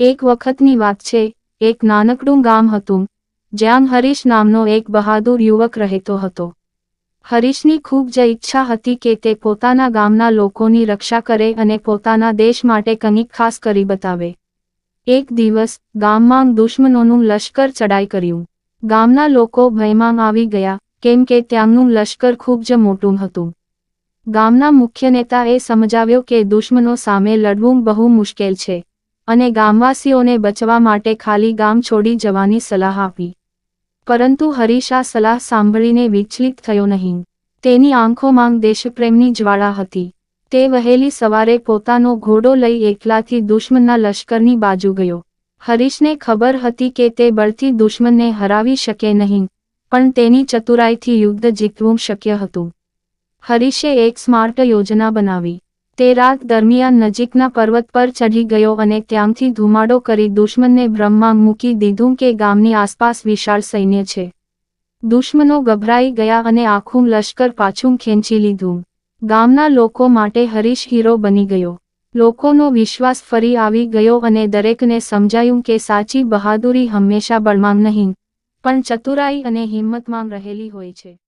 એક વખતની વાત છે, એક નાનકડું ગામ હતું, જ્યાં હરીશ નામનો એક બહાદુર યુવક રહેતો હતો. હરીશની ખૂબ જ ઈચ્છા હતી કે તે પોતાના ગામના લોકોની રક્ષા કરે અને પોતાના દેશ માટે કંઈક ખાસ કરી બતાવે. એક દિવસ, ગામમાં દુશ્મનોનું લશ્કર ચડાઈ કર્યું. ગામના લોકો ભયમાં આવી ગયા, કેમ કે ત્યાંનું લશ્કર ખૂબ જ મોટું હતું. ગામના મુખ્ય નેતાએ સમજાવ્યો કે દુશ્મનો સામે લડવું બહુ મુશ્કેલ છે. અને ગામવાસીઓને બચવા માટે ખાલી ગામ છોડી જવાની સલાહ આપી. પરંતુ હરીશ આ સલાહ સાંભળીને વિચલિત થયો નહીં. તેની આંખોમાં દેશપ્રેમની જ્વાળા હતી. તે વહેલી સવારે પોતાનો ઘોડો લઈ એકલાથી દુશ્મનના લશ્કરની બાજુ ગયો. હરીશને ખબર હતી કે તે બળથી દુશ્મનને હરાવી શકે નહીં, પણ તેની ચતુરાઈથી યુદ્ધ જીતવું શક્ય હતું. હરીશે એક સ્માર્ટ યોજના બનાવી. તે રાત દરમિયાન નજીકના પર્વત પર ચઢી ગયો અને ત્યાંથી ધુમાડો કરી દુશ્મનને ભ્રમમાં મૂકી દીધું કે ગામની આસપાસ વિશાળ સૈન્ય છે. દુશ્મનો ગભરાઈ ગયા અને આખું લશ્કર પાછું ખેંચી લીધું. ગામના લોકો માટે હરીશ હીરો બની ગયો. લોકોનો વિશ્વાસ ફરી આવી ગયો અને દરેકને સમજાયું કે સાચી બહાદુરી હંમેશા બળમાં નહીં, પણ ચતુરાઈ અને હિંમતમાં રહેલી હોય છે.